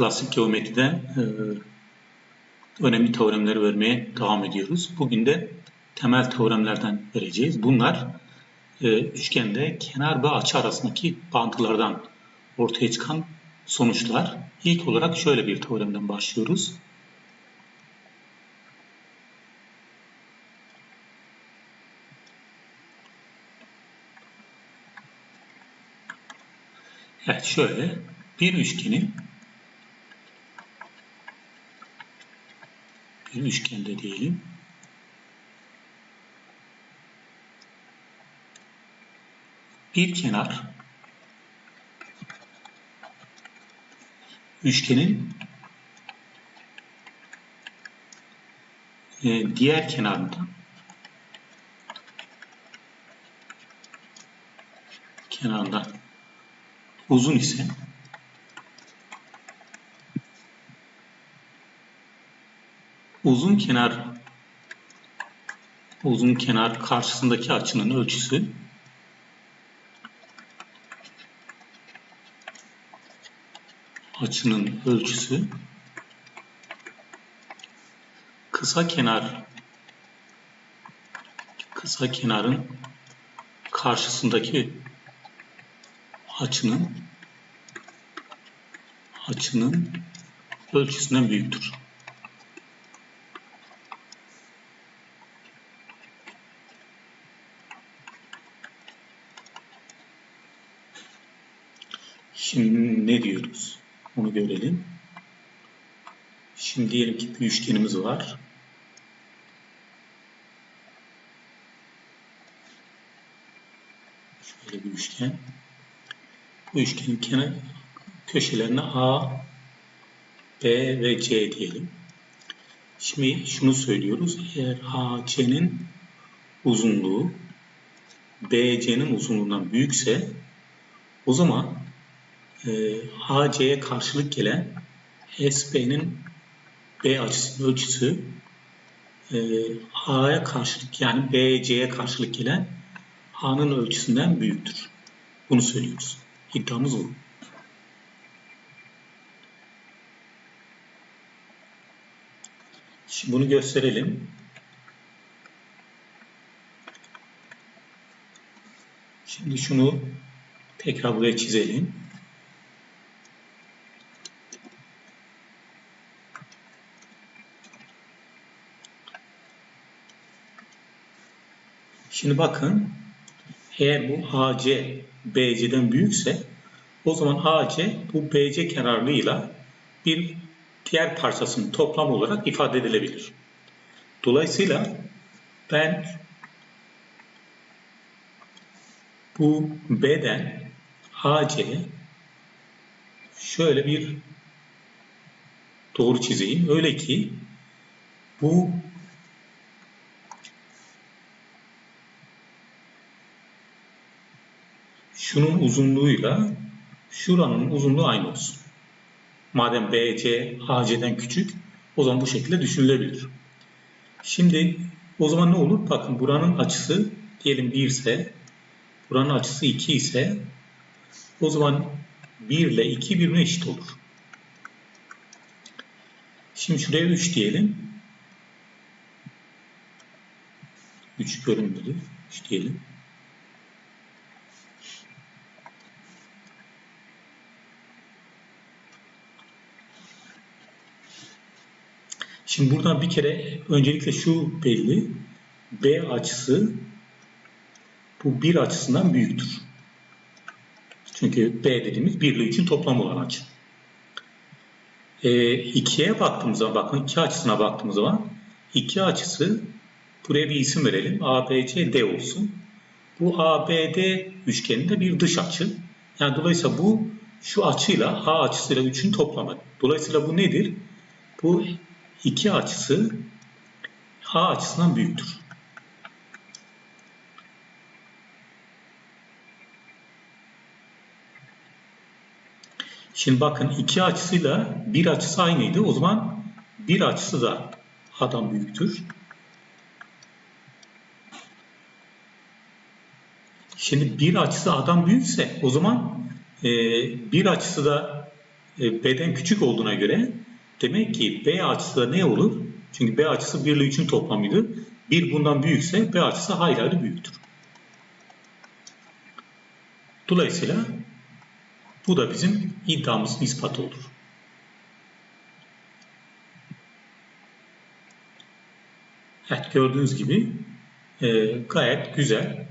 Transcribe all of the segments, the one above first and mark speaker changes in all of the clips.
Speaker 1: klasik geometride e, önemli teoremleri vermeye devam ediyoruz. Bugün de temel teoremlerden vereceğiz. Bunlar e, üçgende kenar ve açı arasındaki bağıntılardan ortaya çıkan sonuçlar. İlk olarak şöyle bir teoremden başlıyoruz. Evet şöyle bir üçgenin bir üçgende diyelim. Bir kenar üçgenin e, diğer kenarından kenarından uzun ise uzun kenar uzun kenar karşısındaki açının ölçüsü açının ölçüsü kısa kenar kısa kenarın karşısındaki açının açının ölçüsünden büyüktür. Şimdi ne diyoruz? Onu görelim. Diyelim ki bir üçgenimiz var. Şöyle bir üçgen. Bu üçgenin kenar köşelerine A, B ve C diyelim. Şimdi şunu söylüyoruz. Eğer AC'nin uzunluğu BC'nin uzunluğundan büyükse o zaman e, AC'ye karşılık gelen SB'nin B açısının ölçüsü e, A'ya karşılık yani BC'ye karşılık gelen A'nın ölçüsünden büyüktür. Bunu söylüyoruz. İddiamız bu. Şimdi bunu gösterelim. Şimdi şunu tekrar buraya çizelim. Şimdi bakın eğer bu AC BC'den büyükse o zaman AC bu BC kenarlığıyla bir diğer parçasının toplam olarak ifade edilebilir. Dolayısıyla ben bu B'den AC'ye şöyle bir doğru çizeyim. Öyle ki bu şunun uzunluğuyla şuranın uzunluğu aynı olsun. Madem BC AC'den küçük o zaman bu şekilde düşünülebilir. Şimdi o zaman ne olur? Bakın buranın açısı diyelim 1 ise buranın açısı 2 ise o zaman 1 ile 2 birbirine eşit olur. Şimdi şuraya 3 diyelim. 3 görünmedi. 3 diyelim. Şimdi buradan bir kere öncelikle şu belli. B açısı bu bir açısından büyüktür. Çünkü B dediğimiz 1 ile 3'ün toplam olan açı. E, 2'ye baktığımız zaman bakın 2 açısına baktığımız zaman 2 açısı buraya bir isim verelim. ABC D olsun. Bu ABD üçgeninde bir dış açı. Yani dolayısıyla bu şu açıyla A açısıyla 3'ün toplamı. Dolayısıyla bu nedir? Bu iki açısı A açısından büyüktür. Şimdi bakın iki açısıyla bir açısı aynıydı. O zaman bir açısı da A'dan büyüktür. Şimdi bir açısı A'dan büyükse o zaman e, bir açısı da e, B'den küçük olduğuna göre demek ki B açısı da ne olur? Çünkü B açısı 1 ile 3'ün toplamıydı. 1 bundan büyükse B açısı hayli hayli büyüktür. Dolayısıyla bu da bizim iddiamızın ispatı olur. Evet gördüğünüz gibi e, gayet güzel,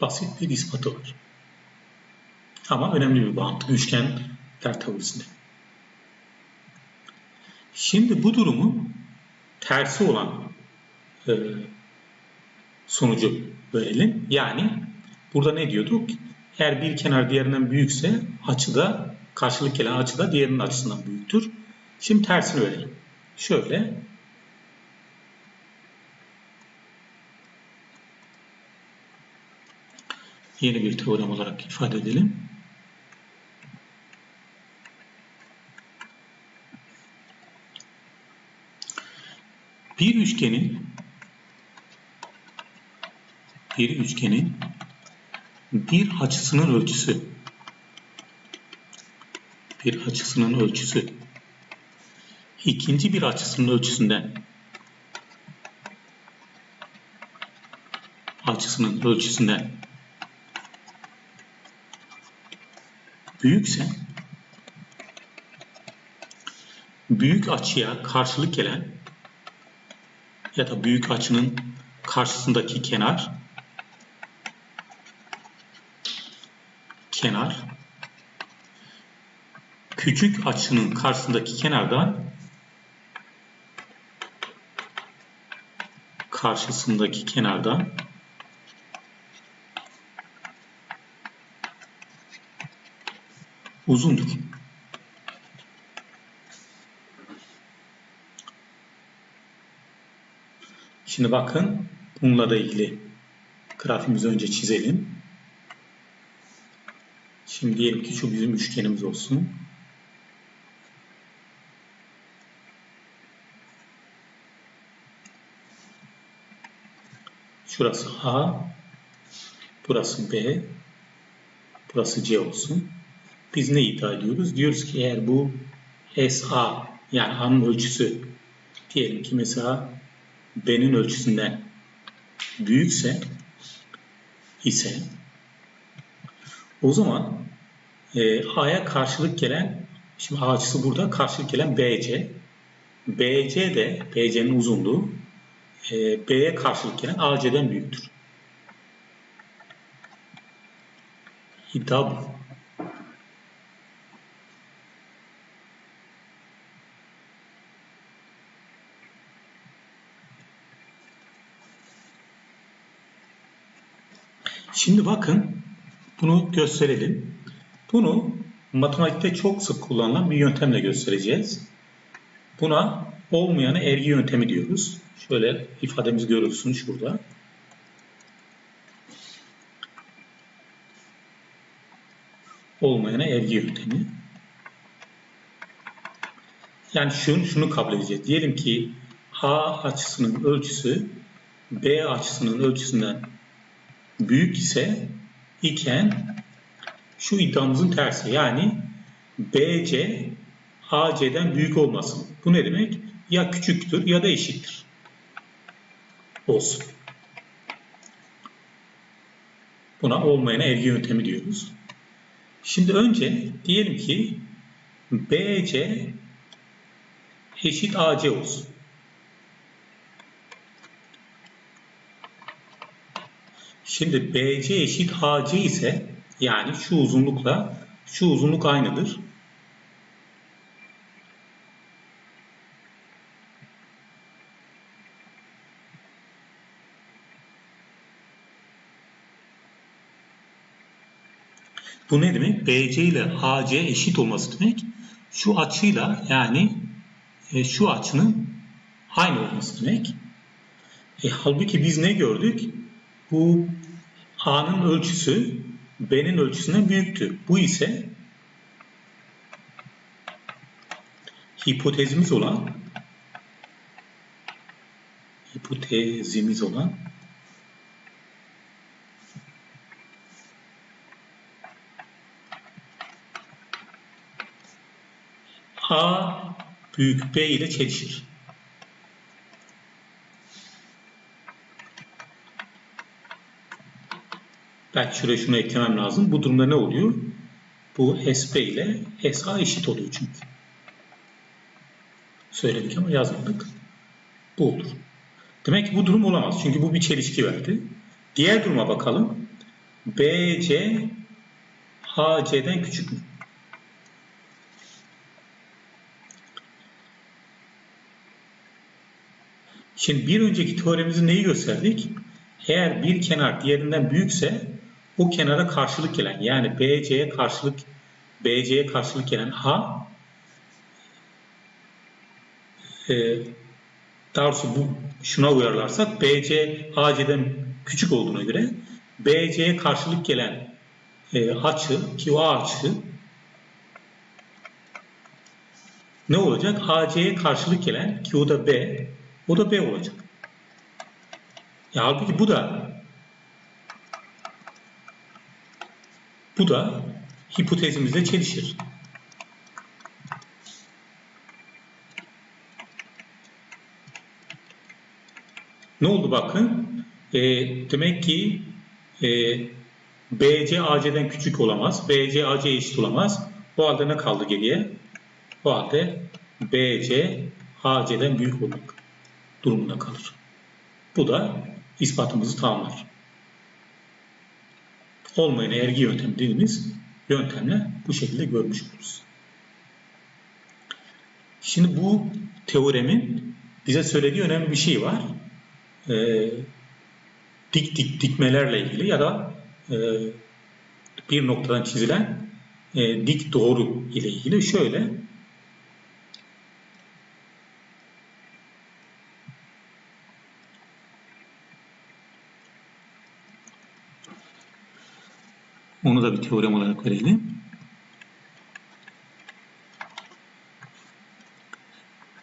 Speaker 1: basit bir ispatı var. Ama önemli bir bağıntı üçgenler teorisinde. Şimdi bu durumun tersi olan e, sonucu verelim. Yani burada ne diyorduk? Eğer bir kenar diğerinden büyükse açı da karşılık gelen açı da diğerinin açısından büyüktür. Şimdi tersini verelim. Şöyle yeni bir teorem olarak ifade edelim. Bir üçgenin bir üçgenin bir açısının ölçüsü. Bir açısının ölçüsü. İkinci bir açısının ölçüsünden açısının ölçüsünden. Büyükse büyük açıya karşılık gelen ya da büyük açının karşısındaki kenar kenar küçük açının karşısındaki kenardan karşısındaki kenardan uzundur. Şimdi bakın bununla da ilgili grafimizi önce çizelim. Şimdi diyelim ki şu bizim üçgenimiz olsun. Şurası A, burası B, burası C olsun. Biz ne iddia ediyoruz? Diyoruz ki eğer bu SA yani A'nın ölçüsü diyelim ki mesela B'nin ölçüsünden büyükse ise o zaman e, A'ya karşılık gelen şimdi A açısı burada karşılık gelen BC BC de BC'nin uzunluğu e, B'ye karşılık gelen AC'den büyüktür. İddia bu. Şimdi bakın bunu gösterelim. Bunu matematikte çok sık kullanılan bir yöntemle göstereceğiz. Buna olmayanı ergi yöntemi diyoruz. Şöyle ifademiz görülsün şurada. Olmayana ergi yöntemi. Yani şunu, şunu kabul edeceğiz. Diyelim ki A açısının ölçüsü B açısının ölçüsünden büyük ise iken şu iddiamızın tersi. Yani BC AC'den büyük olmasın. Bu ne demek? Ya küçüktür ya da eşittir. Olsun. Buna olmayana ergi yöntemi diyoruz. Şimdi önce diyelim ki BC eşit AC olsun. Şimdi BC eşit AC ise yani şu uzunlukla şu uzunluk aynıdır. Bu ne demek? BC ile AC eşit olması demek. Şu açıyla yani e, şu açının aynı olması demek. E, halbuki biz ne gördük? Bu A'nın ölçüsü B'nin ölçüsünden büyüktü. Bu ise hipotezimiz olan hipotezimiz olan A büyük B ile çelişir. Belki şuraya şunu eklemem lazım. Bu durumda ne oluyor? Bu SB ile SA eşit oluyor çünkü. Söyledik ama yazmadık. Bu olur. Demek ki bu durum olamaz. Çünkü bu bir çelişki verdi. Diğer duruma bakalım. BC AC'den küçük mü? Şimdi bir önceki teoremimizde neyi gösterdik? Eğer bir kenar diğerinden büyükse o kenara karşılık gelen yani BC'ye karşılık BC'ye karşılık gelen A e, daha doğrusu bu şuna uyarlarsak BC AC'den küçük olduğuna göre BC'ye karşılık gelen e, açı o açı ne olacak? AC'ye karşılık gelen ki o da B o da B olacak. Ya halbuki bu da bu da hipotezimizle çelişir. Ne oldu bakın? E, demek ki e, BC AC'den küçük olamaz. BC AC eşit olamaz. O halde ne kaldı geriye? O halde BC AC'den büyük olmak durumunda kalır. Bu da ispatımızı tamamlar. Olmayan ergi yöntemi dediğimiz yöntemle bu şekilde görmüş oluruz. Şimdi bu teoremin bize söylediği önemli bir şey var. Ee, dik dik dikmelerle ilgili ya da e, bir noktadan çizilen e, dik doğru ile ilgili şöyle Onu da bir teorem olarak verelim.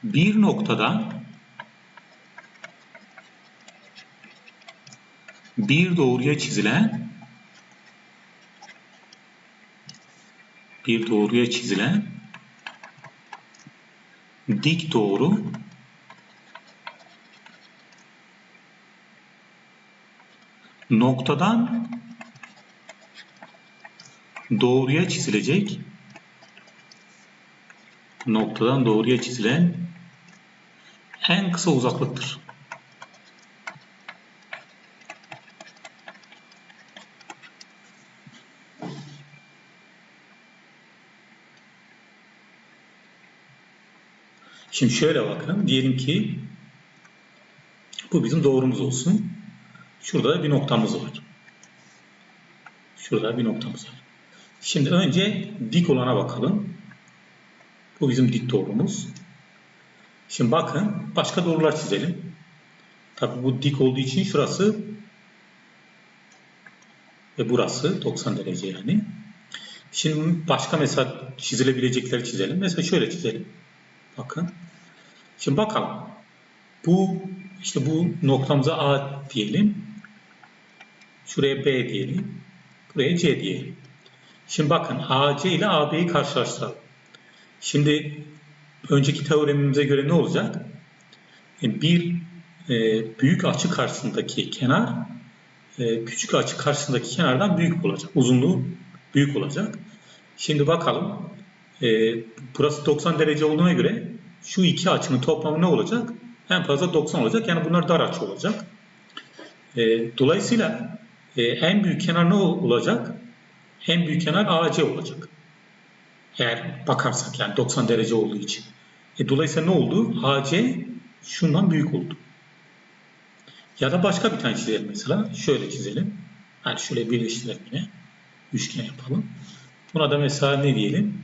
Speaker 1: Bir noktada bir doğruya çizilen bir doğruya çizilen dik doğru noktadan doğruya çizilecek noktadan doğruya çizilen en kısa uzaklıktır. Şimdi şöyle bakın. Diyelim ki bu bizim doğrumuz olsun. Şurada bir noktamız var. Şurada bir noktamız var. Şimdi önce dik olana bakalım. Bu bizim dik doğrumuz. Şimdi bakın başka doğrular çizelim. Tabi bu dik olduğu için şurası ve burası 90 derece yani. Şimdi başka mesela çizilebilecekleri çizelim. Mesela şöyle çizelim. Bakın. Şimdi bakalım. Bu işte bu noktamıza A diyelim. Şuraya B diyelim. Buraya C diyelim. Şimdi bakın AC ile AB'yi karşılaştıralım. Şimdi önceki teoremimize göre ne olacak? E, bir e, büyük açı karşısındaki kenar e, küçük açı karşısındaki kenardan büyük olacak. Uzunluğu büyük olacak. Şimdi bakalım. E, burası 90 derece olduğuna göre şu iki açının toplamı ne olacak? En fazla 90 olacak. Yani bunlar dar açı olacak. E, dolayısıyla e, en büyük kenar ne olacak? En büyük kenar AC olacak. Eğer bakarsak yani 90 derece olduğu için. E, dolayısıyla ne oldu? AC şundan büyük oldu. Ya da başka bir tane çizelim mesela. Şöyle çizelim. Yani şöyle birleştirelim yine. Üçgen yapalım. Buna da mesela ne diyelim?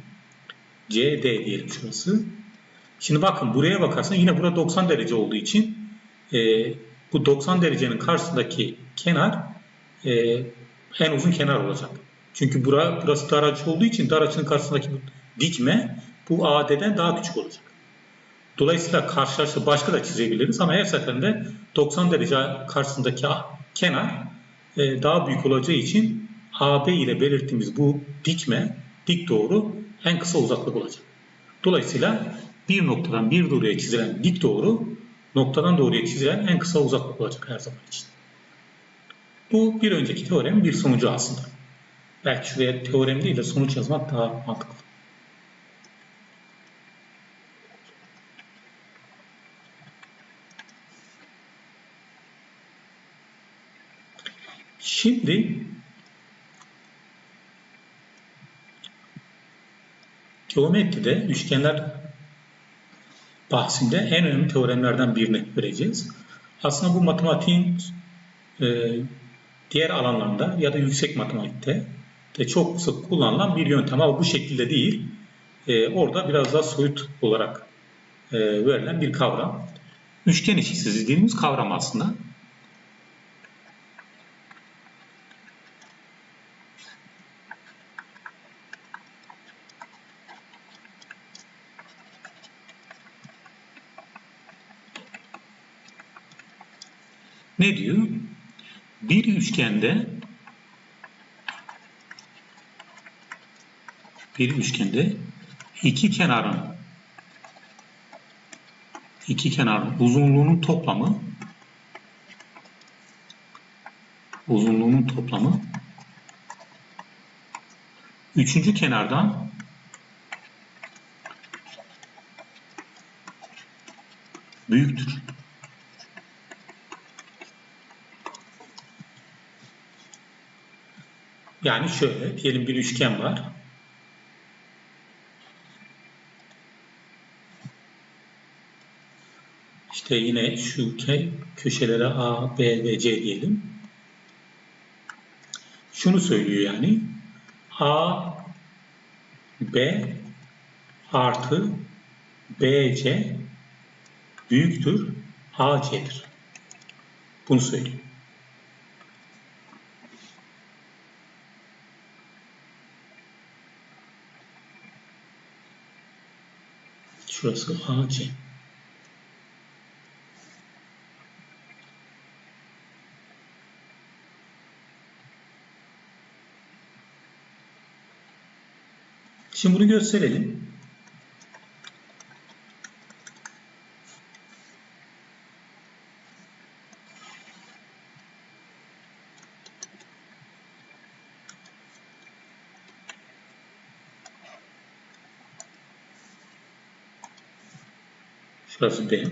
Speaker 1: CD diyelim şurası. Şimdi bakın buraya bakarsan yine burada 90 derece olduğu için e, bu 90 derecenin karşısındaki kenar e, en uzun kenar olacak. Çünkü bura, burası dar açı olduğu için dar açının karşısındaki bu dikme bu AD'den daha küçük olacak. Dolayısıyla karşılaştı başka da çizebiliriz ama her seferinde 90 derece karşısındaki kenar e, daha büyük olacağı için AB ile belirttiğimiz bu dikme, dik doğru en kısa uzaklık olacak. Dolayısıyla bir noktadan bir doğruya çizilen dik doğru noktadan doğruya çizilen en kısa uzaklık olacak her zaman için. Bu bir önceki teoremin bir sonucu aslında. Belki şuraya teorem değil de sonuç yazmak daha mantıklı. Şimdi geometride üçgenler bahsinde en önemli teoremlerden birini vereceğiz. Aslında bu matematiğin e, diğer alanlarında ya da yüksek matematikte de çok sık kullanılan bir yöntem ama bu şekilde değil. E, orada biraz daha soyut olarak e, verilen bir kavram. Üçgen eşitsizliği dediğimiz kavram aslında. Ne diyor? Bir üçgende bir üçgende iki kenarın iki kenarın uzunluğunun toplamı uzunluğunun toplamı üçüncü kenardan büyüktür. Yani şöyle diyelim bir üçgen var. İşte yine şu köşelere A, B ve C diyelim. Şunu söylüyor yani. A, B artı BC büyüktür AC'dir. Bunu söylüyor. Şurası AC. Şimdi bunu gösterelim. Şurası D.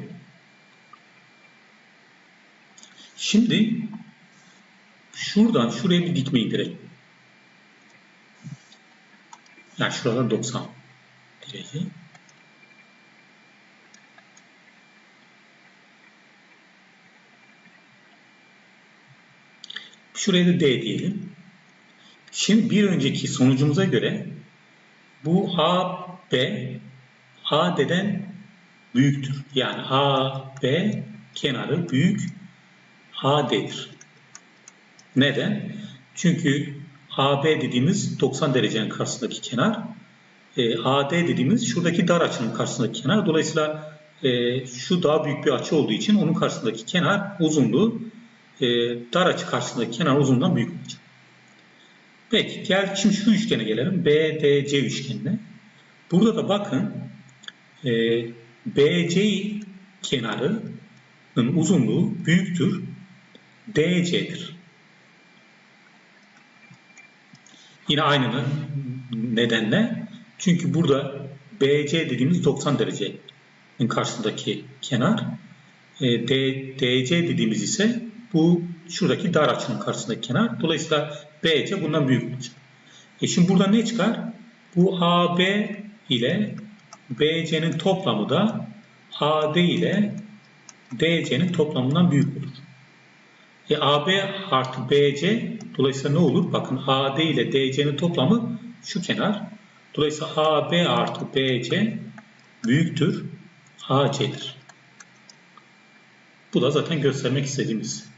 Speaker 1: Şimdi şuradan şuraya bir dikme indirelim. Yani şuralar 90 derece. Şuraya da D diyelim. Şimdi bir önceki sonucumuza göre bu A, B, AD'den büyüktür. Yani AB kenarı büyük AD'dir. Neden? Çünkü AB dediğimiz 90 derecenin karşısındaki kenar. E, AD dediğimiz şuradaki dar açının karşısındaki kenar. Dolayısıyla e, şu daha büyük bir açı olduğu için onun karşısındaki kenar uzunluğu e, dar açı karşısındaki kenar uzunluğundan büyük olacak. Peki geldik şimdi şu üçgene gelelim. BDC üçgenine. Burada da bakın e, BC kenarının uzunluğu büyüktür DC'dir. Yine aynı nedenle çünkü burada BC dediğimiz 90 derecenin karşısındaki kenar e, DC dediğimiz ise bu şuradaki dar açının karşısındaki kenar. Dolayısıyla BC bundan büyük olacak. E şimdi burada ne çıkar? Bu AB ile BC'nin toplamı da AD ile DC'nin toplamından büyük olur. E, AB artı BC dolayısıyla ne olur? Bakın AD ile DC'nin toplamı şu kenar. Dolayısıyla AB artı BC büyüktür AC'dir. Bu da zaten göstermek istediğimiz